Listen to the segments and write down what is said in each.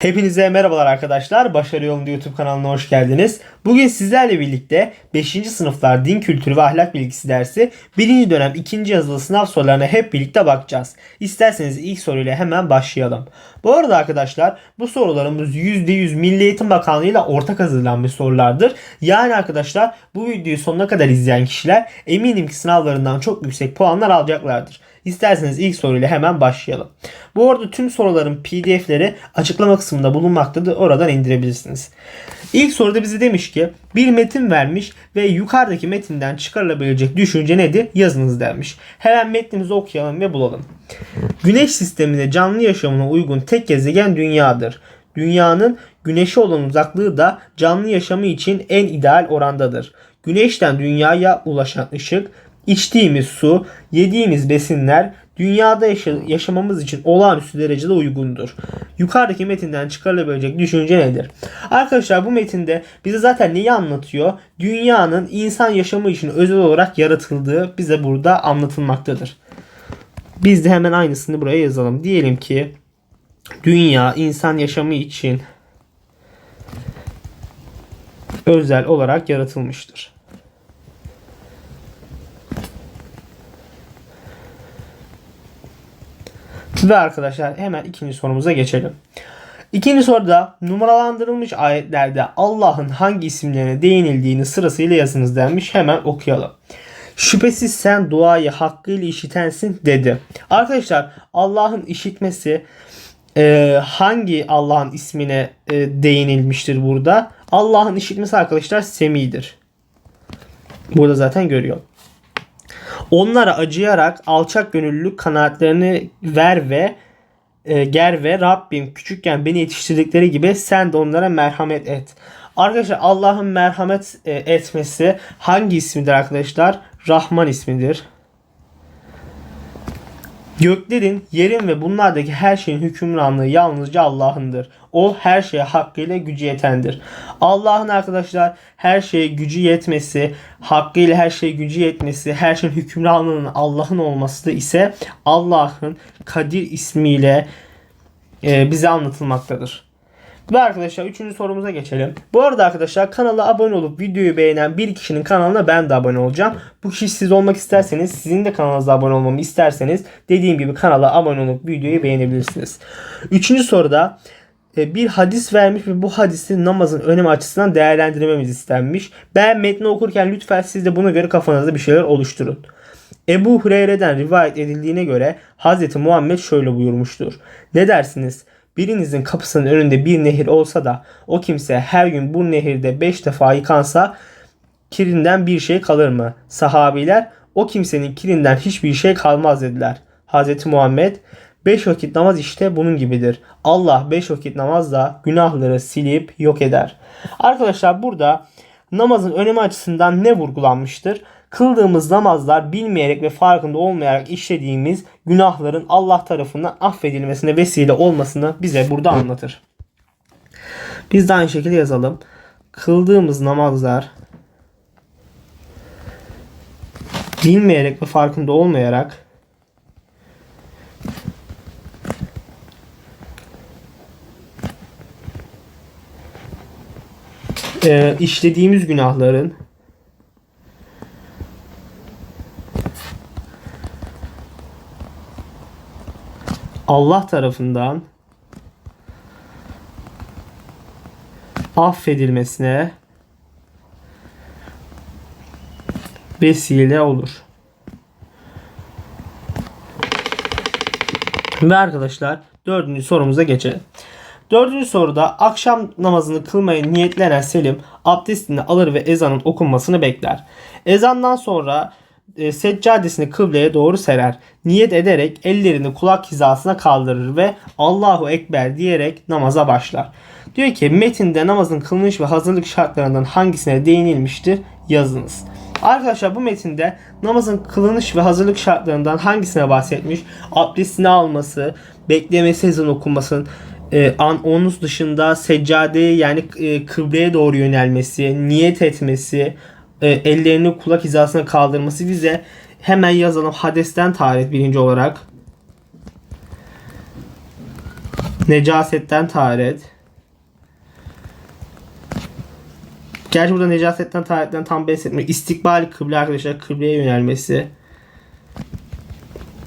Hepinize merhabalar arkadaşlar. Başarı Yolunda YouTube kanalına hoş geldiniz. Bugün sizlerle birlikte 5. sınıflar din kültürü ve ahlak bilgisi dersi 1. dönem 2. yazılı sınav sorularına hep birlikte bakacağız. İsterseniz ilk soruyla hemen başlayalım. Bu arada arkadaşlar bu sorularımız %100 Milli Eğitim Bakanlığı ile ortak hazırlanmış sorulardır. Yani arkadaşlar bu videoyu sonuna kadar izleyen kişiler eminim ki sınavlarından çok yüksek puanlar alacaklardır. İsterseniz ilk soruyla hemen başlayalım. Bu arada tüm soruların pdf'leri açıklama kısmında bulunmaktadır. Oradan indirebilirsiniz. İlk soruda bize demiş ki bir metin vermiş ve yukarıdaki metinden çıkarılabilecek düşünce nedir? Yazınız denmiş. Hemen metnimizi okuyalım ve bulalım. Güneş sisteminde canlı yaşamına uygun tek gezegen dünyadır. Dünyanın güneşe olan uzaklığı da canlı yaşamı için en ideal orandadır. Güneşten dünyaya ulaşan ışık, içtiğimiz su, yediğimiz besinler dünyada yaşa- yaşamamız için olağanüstü derecede uygundur. Yukarıdaki metinden çıkarılabilecek düşünce nedir? Arkadaşlar bu metinde bize zaten neyi anlatıyor? Dünyanın insan yaşamı için özel olarak yaratıldığı bize burada anlatılmaktadır. Biz de hemen aynısını buraya yazalım. Diyelim ki dünya insan yaşamı için özel olarak yaratılmıştır. Ve arkadaşlar hemen ikinci sorumuza geçelim. İkinci soruda numaralandırılmış ayetlerde Allah'ın hangi isimlerine değinildiğini sırasıyla yazınız denmiş. Hemen okuyalım. Şüphesiz sen duayı hakkıyla işitensin dedi. Arkadaşlar Allah'ın işitmesi e, hangi Allah'ın ismine e, değinilmiştir burada? Allah'ın işitmesi arkadaşlar semidir. Burada zaten görüyor. Onlara acıyarak alçak gönüllülük kanaatlerini ver ve e, ger ve Rabbim küçükken beni yetiştirdikleri gibi sen de onlara merhamet et. Arkadaşlar Allah'ın merhamet e, etmesi hangi ismidir arkadaşlar? Rahman ismidir. Göklerin, yerin ve bunlardaki her şeyin hükümranlığı yalnızca Allah'ındır. O her şeye hakkıyla gücü yetendir. Allah'ın arkadaşlar her şeye gücü yetmesi, hakkıyla her şeye gücü yetmesi, her şeyin hükümranlığının Allah'ın olması da ise Allah'ın Kadir ismiyle e, bize anlatılmaktadır. Ve arkadaşlar üçüncü sorumuza geçelim. Bu arada arkadaşlar kanala abone olup videoyu beğenen bir kişinin kanalına ben de abone olacağım. Bu kişi siz olmak isterseniz sizin de kanalınıza abone olmamı isterseniz dediğim gibi kanala abone olup videoyu beğenebilirsiniz. Üçüncü soruda bir hadis vermiş ve bu hadisi namazın önemi açısından değerlendirmemiz istenmiş. Ben metni okurken lütfen siz de buna göre kafanızda bir şeyler oluşturun. Ebu Hureyre'den rivayet edildiğine göre Hz. Muhammed şöyle buyurmuştur. Ne dersiniz? Birinizin kapısının önünde bir nehir olsa da o kimse her gün bu nehirde beş defa yıkansa kirinden bir şey kalır mı? Sahabiler o kimsenin kirinden hiçbir şey kalmaz dediler. Hz. Muhammed beş vakit namaz işte bunun gibidir. Allah beş vakit namazla günahları silip yok eder. Arkadaşlar burada namazın önemi açısından ne vurgulanmıştır? Kıldığımız namazlar bilmeyerek ve farkında olmayarak işlediğimiz günahların Allah tarafından affedilmesine vesile olmasını bize burada anlatır. Biz de aynı şekilde yazalım. Kıldığımız namazlar bilmeyerek ve farkında olmayarak e, işlediğimiz günahların Allah tarafından affedilmesine vesile olur. Ve arkadaşlar dördüncü sorumuza geçelim. Dördüncü soruda akşam namazını kılmaya niyetlenen Selim abdestini alır ve ezanın okunmasını bekler. Ezandan sonra e, seccadesini kıbleye doğru serer. Niyet ederek ellerini kulak hizasına kaldırır ve Allahu Ekber diyerek namaza başlar. Diyor ki metinde namazın kılınış ve hazırlık şartlarından hangisine değinilmiştir yazınız. Arkadaşlar bu metinde namazın kılınış ve hazırlık şartlarından hangisine bahsetmiş? Abdestini alması, beklemesi ezan okunmasının e, an, onun dışında seccadeye yani e, kıbleye doğru yönelmesi, niyet etmesi, e, ellerini kulak hizasına kaldırması bize hemen yazalım. Hadesten tarih birinci olarak. Necasetten taharet. Gerçi burada necasetten taharetten tam bahsetmiyor. İstikbal kıble arkadaşlar kıbleye yönelmesi.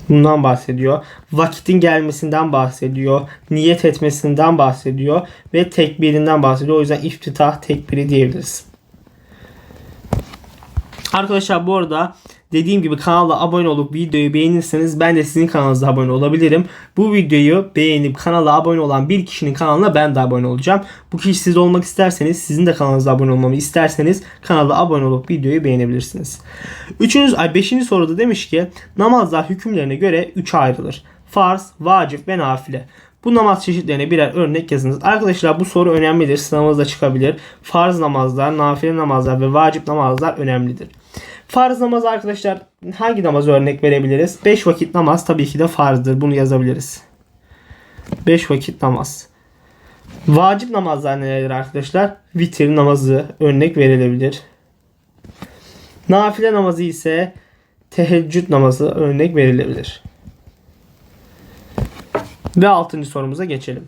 Bundan bahsediyor. Vakitin gelmesinden bahsediyor. Niyet etmesinden bahsediyor. Ve tekbirinden bahsediyor. O yüzden iftitah tekbiri diyebiliriz. Arkadaşlar bu arada dediğim gibi kanala abone olup videoyu beğenirseniz ben de sizin kanalınıza abone olabilirim. Bu videoyu beğenip kanala abone olan bir kişinin kanalına ben de abone olacağım. Bu kişi siz olmak isterseniz sizin de kanalınıza abone olmamı isterseniz kanala abone olup videoyu beğenebilirsiniz. Üçüncü, ay beşinci soruda demiş ki namazlar hükümlerine göre üçe ayrılır. Farz, vacip ve nafile. Bu namaz çeşitlerine birer örnek yazınız. Arkadaşlar bu soru önemlidir. Sınavınızda çıkabilir. Farz namazlar, nafile namazlar ve vacip namazlar önemlidir. Farz namaz arkadaşlar hangi namaz örnek verebiliriz? 5 vakit namaz tabii ki de farzdır. Bunu yazabiliriz. 5 vakit namaz. Vacip namazlar nelerdir arkadaşlar? Vitir namazı örnek verilebilir. Nafile namazı ise teheccüd namazı örnek verilebilir. Ve altıncı sorumuza geçelim.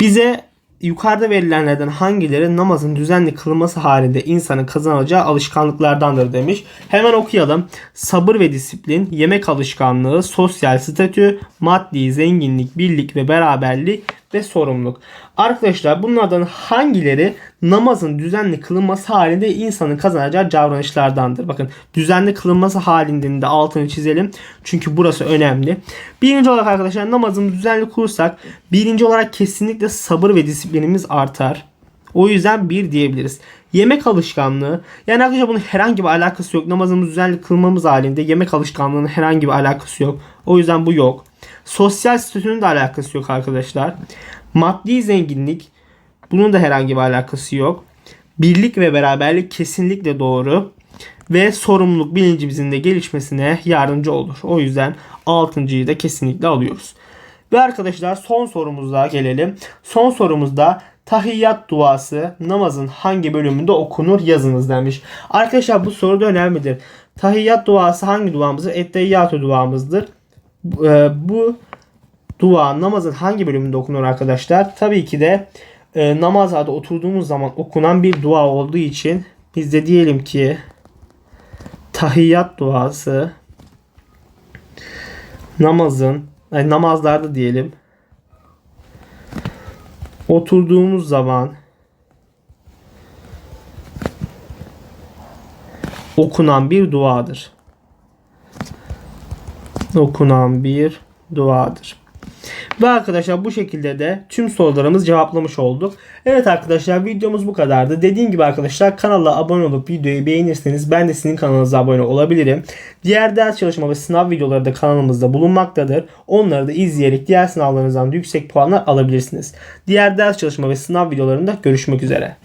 Bize yukarıda verilenlerden hangileri namazın düzenli kılınması halinde insanın kazanacağı alışkanlıklardandır demiş. Hemen okuyalım. Sabır ve disiplin, yemek alışkanlığı, sosyal statü, maddi zenginlik, birlik ve beraberlik ve sorumluluk. Arkadaşlar bunlardan hangileri namazın düzenli kılınması halinde insanın kazanacağı davranışlardandır? Bakın düzenli kılınması halinde de altını çizelim. Çünkü burası önemli. Birinci olarak arkadaşlar namazını düzenli kursak birinci olarak kesinlikle sabır ve disiplinimiz artar. O yüzden bir diyebiliriz. Yemek alışkanlığı. Yani arkadaşlar bunun herhangi bir alakası yok. Namazımızı düzenli kılmamız halinde yemek alışkanlığının herhangi bir alakası yok. O yüzden bu yok. Sosyal statünün de alakası yok arkadaşlar. Maddi zenginlik. Bunun da herhangi bir alakası yok. Birlik ve beraberlik kesinlikle doğru. Ve sorumluluk bilincimizin de gelişmesine yardımcı olur. O yüzden 6.yı da kesinlikle alıyoruz. Ve arkadaşlar son sorumuza gelelim. Son sorumuzda tahiyyat duası namazın hangi bölümünde okunur yazınız demiş. Arkadaşlar bu soru da önemlidir. Tahiyyat duası hangi duamızdır? Ettehiyyatü duamızdır. Ee, bu dua namazın hangi bölümünde okunur arkadaşlar? Tabii ki de e, namazlarda oturduğumuz zaman okunan bir dua olduğu için biz de diyelim ki tahiyyat duası namazın yani namazlarda diyelim oturduğumuz zaman okunan bir duadır. Okunan bir duadır. Ve arkadaşlar bu şekilde de tüm sorularımızı cevaplamış olduk. Evet arkadaşlar videomuz bu kadardı. Dediğim gibi arkadaşlar kanala abone olup videoyu beğenirseniz ben de sizin kanalınıza abone olabilirim. Diğer ders çalışma ve sınav videoları da kanalımızda bulunmaktadır. Onları da izleyerek diğer sınavlarınızdan yüksek puanlar alabilirsiniz. Diğer ders çalışma ve sınav videolarında görüşmek üzere.